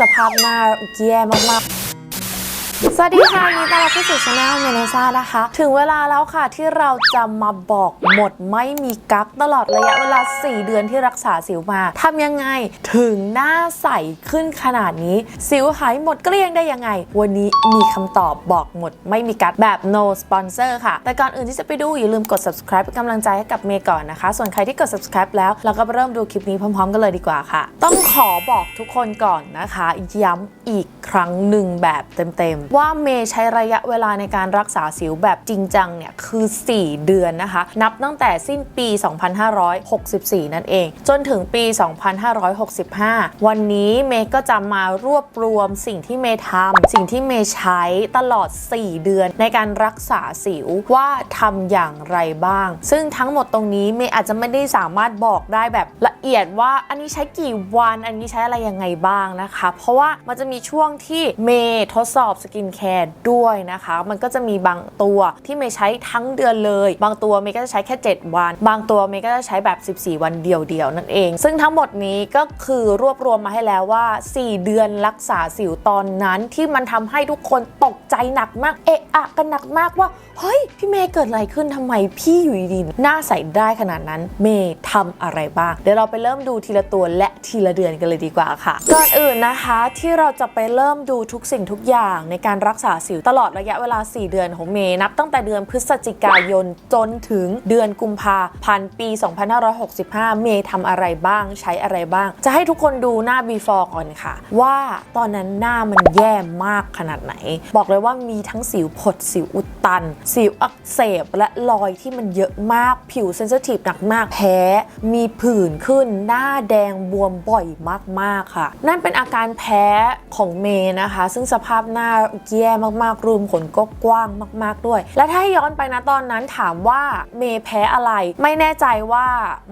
สภาพหน้าแย่มาก สวัสดีค่ะยินดีต้อนรับเข้าสู่ช anel เมเนซ่านะคะ ถึงเวลาแล้วค่ะที่เราจะมาบอกหมดไม่มีกักตลอดระยะเวลา 4 เดือนที่รักษาสิวมาทำยังไงถึงหน้าใสขึ้นขนาดนี้ สิวหายหมดเกลี้ยงได้ยังไง วันนี้มีคำตอบบอกหมดไม่มีกักแบบ no sponsor ค่ะ แต่ก่อนอื่นที่จะไปดูอย่าลืมกด subscribe เป็นกำลังใจให้กับเมย์ก่อนนะคะ ส่วนใครที่กด subscribe แล้วเราก็เริ่มดูคลิปนี้พร้อม ๆ กันเลยดีกว่าค่ะ ต้องขอบอกทุกคนก่อนนะคะ ย้ำอีกครั้งหนึ่งแบบเต็มๆว่าเมย์ใช้ระยะเวลาในการรักษาสิวแบบจริงจังเนี่ยคือ 4 เดือนนะคะ นับตั้งแต่สิ้นปี 2564 นั่นเอง จนถึงปี 2565 วันนี้เมย์ก็จะมารวบรวมสิ่งที่เมย์ทำสิ่งที่เมย์ใช้ตลอด 4 เดือนในการรักษาสิวว่าทำอย่างไรบ้าง ซึ่งทั้งหมดตรงนี้เมย์อาจจะไม่ได้สามารถบอกได้แบบละเอียดว่าอันนี้ใช้กี่วันอันนี้ใช้อะไรยังไงบ้างนะคะ เพราะว่ามันจะมีช่วงที่เมย์ทดสอบสกินแคร์ด้วยนะคะ มันก็จะมีบางตัวที่เมย์ใช้ทั้งเดือนเลย บางตัวเมย์ก็จะใช้แค่ 7 วัน บางตัวเมย์ก็จะใช้แบบ 14 วันเดียวๆนั่นเอง ซึ่งทั้งหมดนี้ก็คือรวบรวมมาให้แล้วว่า 4 เดือนรักษาสิวตอนนั้นที่มันทำให้ทุกคนตกใจหนักมาก เอะอะกันหนักมากว่า เฮ้ย พี่เมย์เกิดอะไรขึ้นทำไมพี่อยู่ดีๆหน้าใสได้ขนาดนั้น เมย์ทำอะไรบ้าง เดี๋ยวเราไปเริ่มดูทีละตัวและทีละเดือนกันเลยดีกว่าค่ะ ก่อนอื่นนะคะที่เราจะไปเริ่มดูทุกสิ่งทุกอย่างในการรักษาสิวตลอดระยะเวลา 4 เดือนของเมย์นับตั้งแต่เดือนพฤศจิกายนจนถึงเดือนกุมภาพันธ์ปี 2565 เมย์ทำอะไรบ้างใช้อะไรบ้าง จะให้ทุกคนดูหน้า before ก่อนค่ะ ว่าตอนนั้นหน้ามันแย่มากขนาดไหน บอกเลยว่ามีทั้งสิวผดสิวอุดตัน สิวอักเสบและรอยที่มันเยอะมากผิวเซนซิทีฟหนักมากแพ้มีผื่นขึ้นหน้าแดงบวมบ่อยมากๆค่ะ นั่นเป็นอาการแพ้ของเมย์นะคะ ซึ่งสภาพหน้าแย่มากๆรูมขนก็กว้างมาก ๆด้วย และถ้าย้อนไปนะตอนนั้นถามว่าเมย์แพ้อะไร ไม่แน่ใจว่า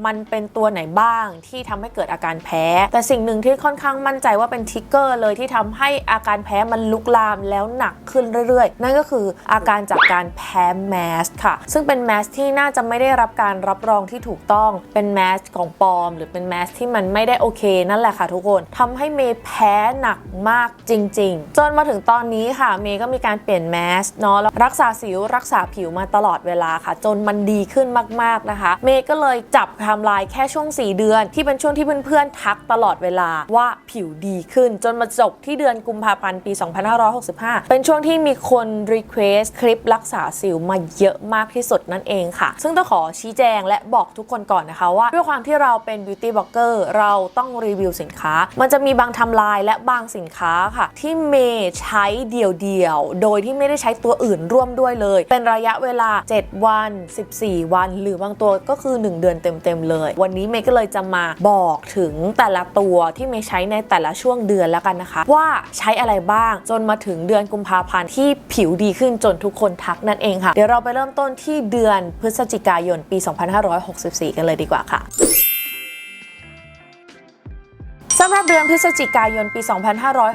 มันเป็นตัวไหนบ้างที่ทำให้เกิดอาการแพ้ แต่สิ่งหนึ่งที่ค่อนข้างมั่นใจว่าเป็นทิกเกอร์เลยที่ทำให้อาการแพ้มันลุกลามแล้วหนักขึ้นเรื่อยๆ นั่นก็คืออาการจากการแพ้แมสค่ะ ซึ่งเป็นแมสที่น่าจะไม่ได้รับการรับรองที่ถูกต้องเป็นแมสของปลอม หรือเป็นแมสที่มันไม่ได้โอเคนั่นแหละค่ะทุกคนทำให้เมย์แพ้หนักมากจริง ๆ จนมาถึงตอนนี้ค่ะ เมย์ก็มีการเปลี่ยนแมสเนาะรักษาสิวรักษาผิวมาตลอดเวลาค่ะ จนมันดีขึ้นมากๆนะคะ เมย์ก็เลยจับทม์ไลน์แค่ช่วง 4 เดือน ที่เป็นช่วงที่เพื่อนๆทักตลอดเวลาว่าผิวดีขึ้น จนมาจบที่เดือนกุมภาพันธ์ปี 2565 เป็นช่วงที่มีคนรีเควสคลิปรักษาสิวมาเยอะมากที่สุดนั่นเองค่ะ ซึ่งต้องขอชี้แจงและบอกทุกคนก่อนนะคะว่าด้วยความที่เราเป็นบิวตี้บล็อกเกอร์เราต้องรีวิวสินค้า มันจะมีบางทำลายและบางสินค้าค่ะ ที่เมย์ใช้เดี่ยวๆ โดยที่ไม่ได้ใช้ตัวอื่นร่วมด้วยเลย เป็นระยะเวลา 7 วัน 14 วัน หรือบางตัวก็คือ 1 เดือนเต็มๆเลย วันนี้เมย์ก็เลยจะมาบอกถึงแต่ละตัวที่เมย์ใช้ในแต่ละช่วงเดือนแล้วกันนะคะ ว่าใช้อะไรบ้างจนมาถึงเดือนกุมภาพันธ์ที่ผิวดีขึ้นจนทุกคนทักนั่นเองค่ะ เดี๋ยวเราไปเริ่มต้นที่เดือนพฤศจิกายนปี 2564 กันเลยดีกว่าค่ะ เดือนพฤศจิกายนปี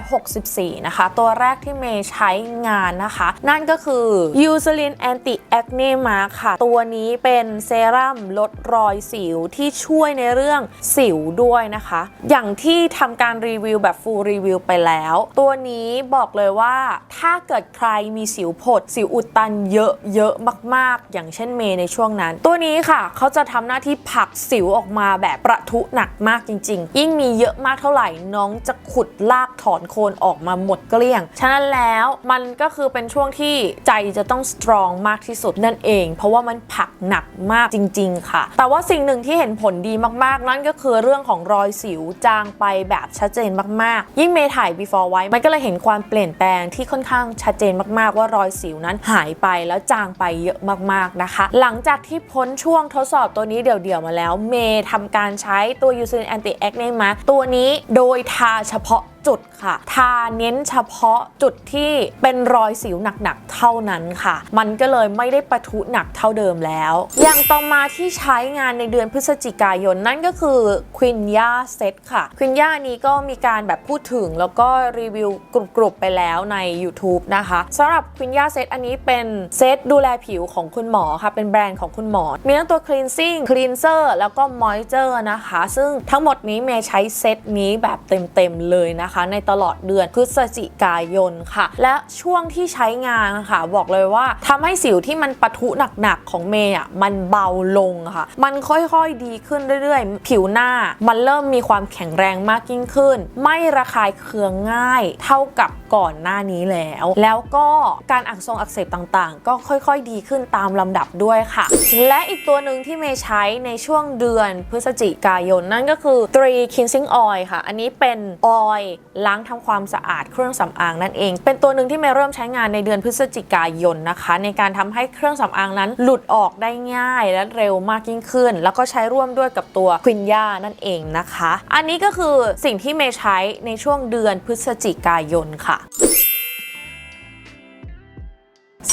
2564 นะคะ ตัวแรกที่เมย์ใช้งานนะคะ นั่นก็คือ Eucerin Anti Acne Mask ค่ะ ตัวนี้เป็นเซรั่มลดรอยสิวที่ช่วยในเรื่องสิวด้วยนะคะ อย่างที่ทำการรีวิวแบบ full review ไปแล้ว ตัวนี้บอกเลยว่าถ้าเกิดใครมีสิวผด สิวอุดตันเยอะเยอะมาก ๆ อย่างเช่นเมย์ในช่วงนั้น ตัวนี้ค่ะเขาจะทำหน้าที่ผลักสิวออกมาแบบประทุหนักมากจริง ๆ ยิ่งมีเยอะมากเท่าไหร่น้องจะขุดลากถอนโคนออกมาหมดเกลี้ยง ฉะนั้นแล้วมันก็คือเป็นช่วงที่ใจจะต้องสตรองมากที่สุดนั่นเอง เพราะว่ามันผลักหนักมากจริง ๆ ค่ะ แต่ว่าสิ่งหนึ่งที่เห็นผลดีมากๆ นั่นก็คือเรื่องของรอยสิวจางไปแบบชัดเจนมากๆ ยิ่งเมถ่าย before ไว้ มันก็เลยเห็นความเปลี่ยนแปลงที่ค่อนข้างชัดเจนมากๆ ว่ารอยสิวนั้นหายไปแล้วจางไปเยอะมากๆนะคะ หลังจากที่พ้นช่วงทดสอบตัวนี้เดี่ยวๆมาแล้ว เมย์ทำการใช้ตัว Eucerin Anti Acne Mask ตัวนี้โดยทาเฉพาะ จุดค่ะ ทาเน้นเฉพาะจุดที่เป็นรอยสิวหนักๆ เท่านั้นค่ะ มันก็เลยไม่ได้ปะทุหนักเท่าเดิมแล้ว อย่างต่อมาที่ใช้งานในเดือนพฤศจิกายนนั่นก็คือควินย่าเซตค่ะควินย่านี้ก็มีการแบบพูดถึงแล้วก็รีวิวกรุบๆไปแล้วใน YouTube นะคะสำหรับควินย่าเซตอันนี้เป็นเซตดูแลผิวของคุณหมอค่ะ เป็นแบรนด์ของคุณหมอ มีทั้งตัว cleansing cleanser แล้วก็ moisture นะคะ ซึ่งทั้งหมดนี้เมย์ใช้เซตนี้แบบเต็มๆเลยนะคะนะคะ ในตลอดเดือนพฤศจิกายนค่ะ และช่วงที่ใช้งานค่ะบอกเลยว่าทำให้สิวที่มันปะทุหนักๆของเมย์อะมันเบาลงค่ะ มันค่อยๆดีขึ้นเรื่อยๆ ผิวหน้ามันเริ่มมีความแข็งแรงมากยิ่งขึ้น ไม่ระคายเคืองง่าย เท่ากับ ก่อนหน้านี้แล้ว แล้วก็การอักทรงอักเสบต่างๆ ก็ค่อยๆ ดีขึ้นตามลำดับด้วยค่ะ และอีกตัวหนึ่งที่เมย์ใช้ในช่วงเดือนพฤศจิกายน นั่นก็คือ Three Cleansing Oil ค่ะ อันนี้เป็นออยล์ล้างทำความสะอาดเครื่องสำอางนั่นเอง เป็นตัวหนึ่งที่เมย์เริ่มใช้งานในเดือนพฤศจิกายนนะคะ ในการทำให้เครื่องสำอางนั้นหลุดออกได้ง่ายและเร็วมากยิ่งขึ้น แล้วก็ใช้ร่วมด้วยกับตัวควินย่านั่นเองนะคะ อันนี้ก็คือสิ่งที่เมย์ใช้ในช่วงเดือนพฤศจิกายนค่ะ吧。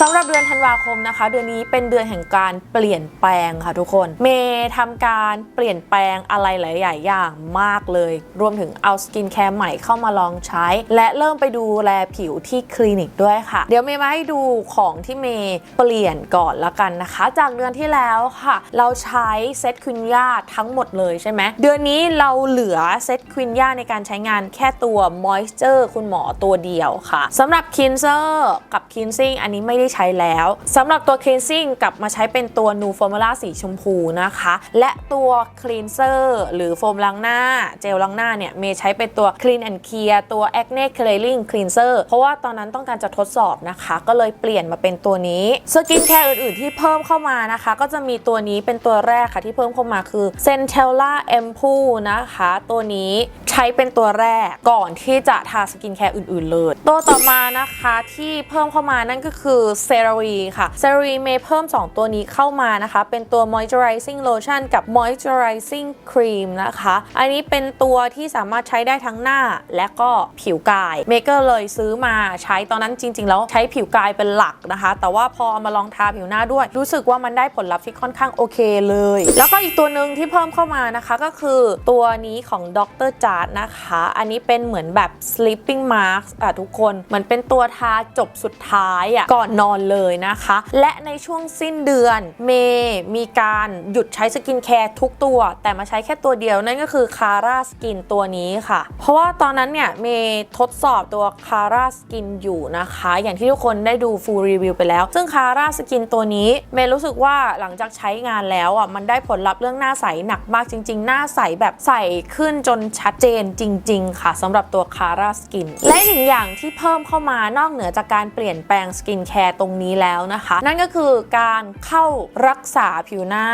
สำหรับเดือนธันวาคมนะคะ เดือนนี้เป็นเดือนแห่งการเปลี่ยนแปลงค่ะทุกคน เมย์ทำการเปลี่ยนแปลงอะไรหลายๆอย่างมากเลย รวมถึงเอาสกินแคร์ใหม่เข้ามาลองใช้ และเริ่มไปดูแลผิวที่คลินิกด้วยค่ะ เดี๋ยวเมย์มาให้ดูของที่เมย์เปลี่ยนก่อนละกันนะคะ จากเดือนที่แล้วค่ะ เราใช้เซตควินย่าทั้งหมดเลยใช่ไหมเดือนนี้เราเหลือเซตควินย่าในการใช้งานแค่ตัวมอยส์เจอร์คุณหมอตัวเดียวค่ะสำหรับคินเซอร์กับคินซิ่งอันนี้ไม่ได้ใช้แล้วสำหรับตัว cleansing กลับมาใช้เป็นตัว New Formula สีชมพูนะคะ และตัว cleanser หรือโฟมล้างหน้า เจลล้างหน้าเนี่ยเมย์ใช้เป็นตัว clean and clear ตัว acne clearing cleanser เพราะว่าตอนนั้นต้องการจะทดสอบนะคะ ก็เลยเปลี่ยนมาเป็นตัวนี้สกินแคร์อื่นๆ ที่เพิ่มเข้ามานะคะ ก็จะมีตัวนี้เป็นตัวแรกค่ะที่เพิ่มเข้ามาคือ Centella Ampoule นะคะ ตัวนี้ ช้เป็นตัวแรกก่อนที่จะทาสกินแคร์อื่นๆเลย ตัวต่อมานะคะที่เพิ่มเข้ามานั่นก็คือ CeraVe ค่ะ CeraVe เมย์เพิ่ม 2 ตัวนี้เข้ามานะคะ เป็นตัว Moisturizing Lotion กับ Moisturizing Cream นะคะ อันนี้เป็นตัวที่สามารถใช้ได้ทั้งหน้าและก็ผิวกายเมย์ก็เลยซื้อมาใช้ตอนนั้นจริง ๆ แล้วใช้ผิวกายเป็นหลักนะคะ แต่ว่าพอเอามาลองทาผิวหน้าด้วย รู้สึกว่ามันได้ผลลัพธ์ที่ค่อนข้างโอเคเลย แล้วก็อีกตัวหนึ่งที่เพิ่มเข้ามานะคะก็คือตัวนี้ของดรจาร์ดนะคะ อันนี้เป็นเหมือนแบบ sleeping mask อะทุกคนเหมือนเป็นตัวทาจบสุดท้ายอะก่อนนอนเลยนะคะ และในช่วงสิ้นเดือนเมย์มีการหยุดใช้สกินแคร์ทุกตัว แต่มาใช้แค่ตัวเดียวนั่นก็คือคาร่าสกินตัวนี้ค่ะ เพราะว่าตอนนั้นเนี่ยเมย์ทดสอบตัวคาร่าสกินอยู่นะคะ อย่างที่ทุกคนได้ดูฟูลรีวิวไปแล้ว ซึ่งคาร่าสกินตัวนี้เมย์รู้สึกว่าหลังจากใช้งานแล้วอะมันได้ผลลัพธ์เรื่องหน้าใสหนักมากจริง ๆ หน้าใสแบบใสขึ้นจนชัดเจนจริง ๆ ค่ะสำหรับตัวคาร่าสกินและอีกหนึ่งอย่างที่เพิ่มเข้ามานอกเหนือจากการเปลี่ยนแปลงสกินแคร์ตรงนี้แล้วนะคะ นั่นก็คือการเข้ารักษาผิวหน้า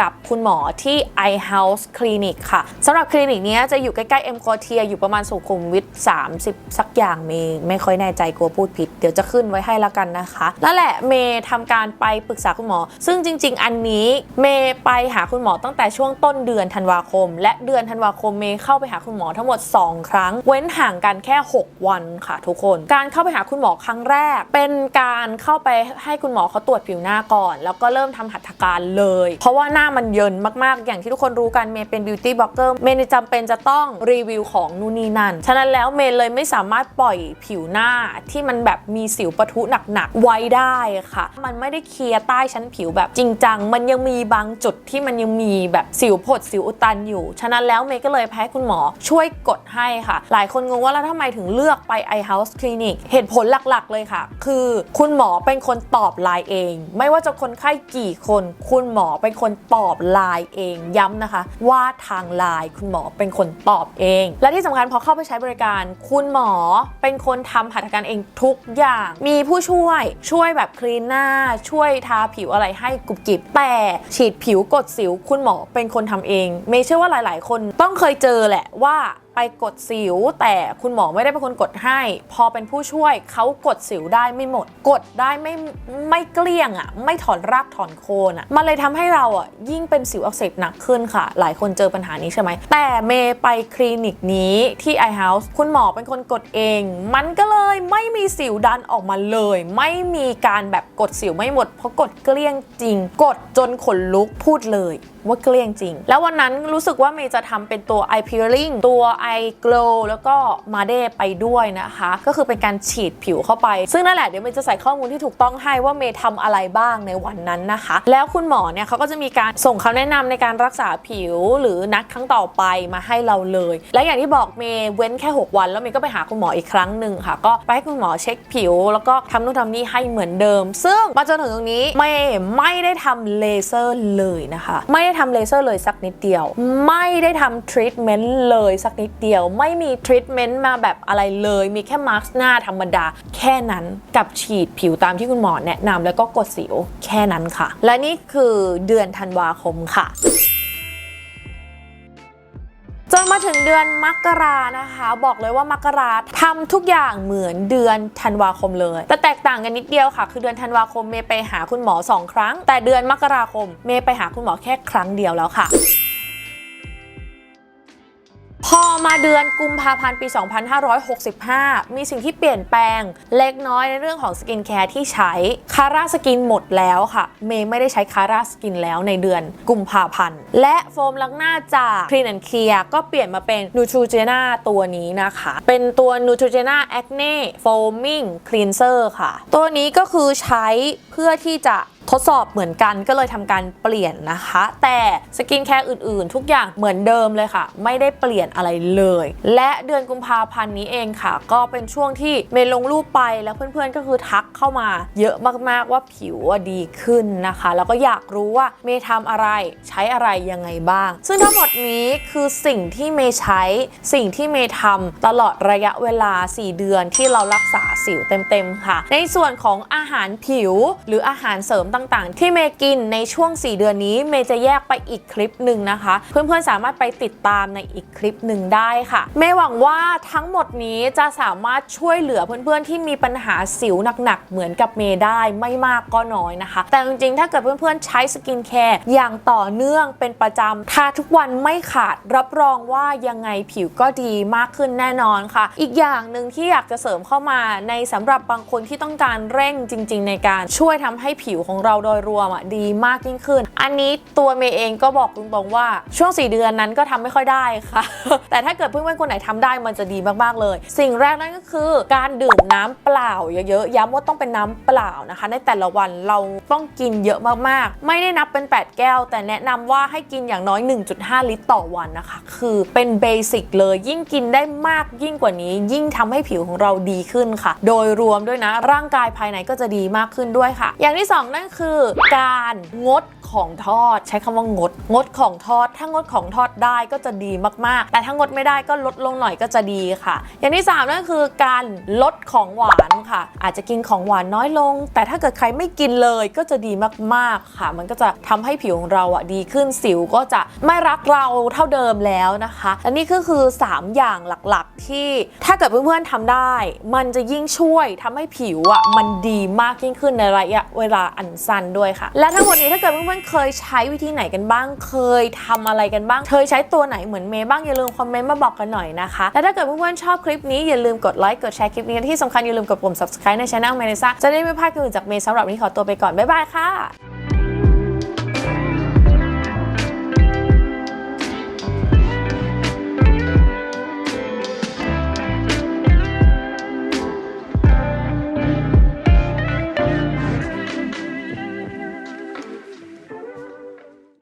กับคุณหมอที่ Eye House Clinic ค่ะสำหรับคลินิกนี้จะอยู่ใกล้ๆ M Quartier อยู่ประมาณสุขุมวิท30 สักอย่างเมย์ไม่ค่อยแน่ใจกลัวพูดผิด เดี๋ยวจะขึ้นไว้ให้ละกันนะคะนั่นแหละเมย์ทำการไปปรึกษาคุณหมอ ซึ่งจริง ๆ อันนี้เมย์ไปหาคุณหมอตั้งแต่ช่วงต้นเดือนธันวาคม และเดือนธันวาคมเมย์เข้าไปหาคุณหมอทั้งหมด 2 ครั้ง เว้นห่างกันแค่ 6 วันค่ะทุกคน การเข้าไปหาคุณหมอครั้งแรก เป็นการเข้าไปให้คุณหมอเขาตรวจผิวหน้าก่อน แล้วก็เริ่มทำหัตถการเลย เพราะว่าหน้ามันเยินมากๆ อย่างที่ทุกคนรู้กันเมย์เป็นบิวตี้บล็อกเกอร์เมย์จำเป็นจะต้องรีวิวของนู่นนี่นั่น ฉะนั้นแล้วเมย์เลยไม่สามารถปล่อยผิวหน้าที่มันแบบมีสิวปะทุหนักๆไว้ได้ค่ะ มันไม่ได้เคลียร์ใต้ชั้นผิวแบบจริงจัง มันยังมีบางจุดที่มันยังมีแบบสิวผดสิวอุดตันอยู่ ฉะนั้นแล้วเมย์ก็เลยให้คุณหมอช่วยวยกดให้ค่ะ หลายคนงงว่าแล้วทำไมถึงเลือกไป i House Clinic เหตุผลหลักๆเลยค่ะ คือคุณหมอเป็นคนตอบไลน์เอง ไม่ว่าจะคนไข้กี่คน คุณหมอเป็นคนตอบไลน์เองย้ำนะคะ ว่าทางไลน์คุณหมอเป็นคนตอบเอง และที่สำคัญพอเข้าไปใช้บริการ คุณหมอเป็นคนทำหัตถการเองทุกอย่าง มีผู้ช่วยช่วยแบบคลีนหน้า ช่วยทาผิวอะไรให้กุบกิบแต่ฉีดผิวกดสิว คุณหมอเป็นคนทำเอง ไม่เชื่อว่าหลาย ๆ คนต้องเคยเจอแหละว่า ไปกดสิว แต่คุณหมอไม่ได้เป็นคนกดให้ พอเป็นผู้ช่วยเขากดสิวได้ไม่หมด กดได้ไม่ไม่เกลี้ยงอะ่ะไม่ถอนรากถอนโคนอะ่ะมันเลยทำให้เราอะยิ่งเป็นสิวอักเสบหนักขึ้นค่ะ หลายคนเจอปัญหานี้ใช่ไหมแต่เมย์ไปคลินิกนี้ที่ i House คุณหมอเป็นคนกดเอง มันก็เลยไม่มีสิวดันออกมาเลย ไม่มีการแบบกดสิวไม่หมด เพราะกดเกลี้ยงจริง กดจนขนลุกพูดเลย ว่าเกลี้ยงจริง แล้ววันนั้นรู้สึกว่าเมย์จะทำเป็นตัว eye peeling ตัว eye glow แล้วก็มาเดไปด้วยนะคะ ก็คือเป็นการฉีดผิวเข้าไป ซึ่งนั่นแหละเดี๋ยวเมย์จะใส่ข้อมูลที่ถูกต้องให้ว่าเมย์ทำอะไรบ้างในวันนั้นนะคะ แล้วคุณหมอเนี่ยเขาก็จะมีการส่งคำแนะนำในการรักษาผิวหรือนัดครั้งต่อไปมาให้เราเลย และอย่างที่บอกเมย์เว้นแค่ 6 วัน แล้วเมย์ก็ไปหาคุณหมออีกครั้งหนึ่งค่ะ ก็ไปให้คุณหมอเช็คผิว แล้วก็ทำนู่นทำนี่ให้เหมือนเดิม ซึ่งมาจนถึงตรงนี้เมย์ไม่ได้ทำเลเซอร์เลยนะคะ ไม่ได้ทำเลเซอร์เลยสักนิดเดียว ไม่ได้ทำทรีทเมนต์เลยสักนิดเดียว ไม่มีทรีทเมนต์มาแบบอะไรเลย มีแค่มาร์กหน้าธรรมดา แค่นั้นกับฉีดผิวตามที่คุณหมอแนะนำแล้วก็กดสิวแค่นั้นค่ะ และนี่คือเดือนธันวาคมค่ะ มาถึงเดือนมกรานะคะ บอกเลยว่ามกราทำทุกอย่างเหมือนเดือนธันวาคมเลย แต่แตกต่างกันนิดเดียวค่ะ คือเดือนธันวาคมเมย์ไปหาคุณหมอ 2 ครั้ง แต่เดือนมกราคมเมย์ไปหาคุณหมอแค่ครั้งเดียวแล้วค่ะ อมาเดือนกุมภาพันธ์ปี 2565 มีสิ่งที่เปลี่ยนแปลงเล็กน้อยในเรื่องของสกินแคร์ที่ใช้ คาร่าสกินหมดแล้วค่ะ เมย์ไม่ได้ใช้คาร่าสกินแล้วในเดือนกุมภาพันธ์ และโฟมล้างหน้าจาก Clean and Clear ก็เปลี่ยนมาเป็น Neutrogena ตัวนี้นะคะ เป็นตัว Neutrogena Acne Foaming Cleanser ค่ะ ตัวนี้ก็คือใช้เพื่อที่จะ ทดสอบเหมือนกันก็เลยทำการเปลี่ยนนะคะ แต่สกินแคร์อื่นๆ ทุกอย่างเหมือนเดิมเลยค่ะ ไม่ได้เปลี่ยนอะไรเลย และเดือนกุมภาพันธ์นี้เองค่ะ ก็เป็นช่วงที่เมย์ลงรูปไปแล้วเพื่อนๆก็คือทักเข้ามา เยอะมากๆว่าผิวดีขึ้นนะคะ แล้วก็อยากรู้ว่าเมย์ทำอะไรใช้อะไรยังไงบ้าง ซึ่งทั้งหมดนี้คือสิ่งที่เมย์ใช้สิ่งที่เมย์ทำตลอดระยะเวลา 4 เดือนที่เรารักษาสิวเต็มๆค่ะ ในส่วนของอาหารผิวหรืออาหารเสริมต่างๆ ที่เมย์กินในช่วง 4 เดือนนี้เมย์จะแยกไปอีกคลิปหนึ่งนะคะ เพื่อนๆสามารถไปติดตามในอีกคลิปหนึ่งได้ค่ะ เมย์หวังว่าทั้งหมดนี้จะสามารถช่วยเหลือเพื่อนๆที่มีปัญหาสิวหนักๆ เหมือนกับเมย์ได้ไม่มากก็น้อยนะคะ แต่จริงๆ ถ้าเกิดเพื่อนๆใช้สกินแคร์อย่างต่อเนื่องเป็นประจำทาทุกวันไม่ขาดรับรองว่ายังไงผิวก็ดีมากขึ้นแน่นอนค่ะ อีกอย่างหนึ่งที่อยากจะเสริมเข้ามาในสำหรับบางคนที่ต้องการเร่งจริง ๆ ในการช่วยทำให้ผิวของเราโดยรวมอะดีมากยิ่งขึ้น อันนี้ตัวเมย์เองก็บอกตรงๆว่าช่วง 4 เดือนนั้นก็ทำไม่ค่อยได้ค่ะ แต่ถ้าเกิดเพื่อนๆคนไหนทำได้มันจะดีมากๆเลย สิ่งแรกนั่นก็คือ การดื่มน้ำเปล่าเยอะๆย้ำว่าต้องเป็นน้ำเปล่านะคะ ในแต่ละวันเราต้องกินเยอะมากๆ ไม่ได้นับเป็น 8 แก้ว แต่แนะนำว่าให้กินอย่างน้อย 1.5 ลิตรต่อวันนะคะ คือเป็นเบสิกเลยยิ่งกินได้มากยิ่งกว่านี้ ยิ่งทำให้ผิวของเราดีขึ้นค่ะ โดยรวมด้วยนะร่างกายภายในก็จะดีมากขึ้นด้วยค่ะ อย่างที่สองนั่นคือการงดของทอด ใช้คำว่างด งดของทอด ถ้างดของทอดได้ก็จะดีมากๆ แต่ถ้างดไม่ได้ก็ลดลงหน่อยก็จะดีค่ะ อย่างที่สามนั่นคือการลดของหวานค่ะ อาจจะกินของหวานน้อยลง แต่ถ้าเกิดใครไม่กินเลยก็จะดีมากๆค่ะ มันก็จะทำให้ผิวของเราอะดีขึ้นสิวก็จะไม่รักเราเท่าเดิมแล้วนะคะและนี่ก็คือ 3 อย่างหลักๆ ที่ถ้าเกิดเพื่อนๆทำได้ มันจะยิ่งช่วยทำให้ผิวอะมันดีมากยิ่งขึ้นในระยะเวลาอันสั้นด้วยค่ะ และทั้งหมดนี้ถ้าเกิดเพื่อนๆเคยใช้วิธีไหนกันบ้าง เคยทำอะไรกันบ้าง เคยใช้ตัวไหนเหมือนเมย์บ้างอย่าลืมคอมเมนต์มาบอกกันหน่อยนะคะ และถ้าเกิดเพื่อนๆชอบคลิปนี้อย่าลืมกดไลค์กดแชร์คลิปนี้ที่สำคัญอย่าลืมกดปุ่ม subscribe ในช่องเมย์ซ่าจะได้ไม่พลาดคลิปอื่นจากเมย์สำหรับวันนี้ขอตัวไปก่อนบ๊ายบายค่ะ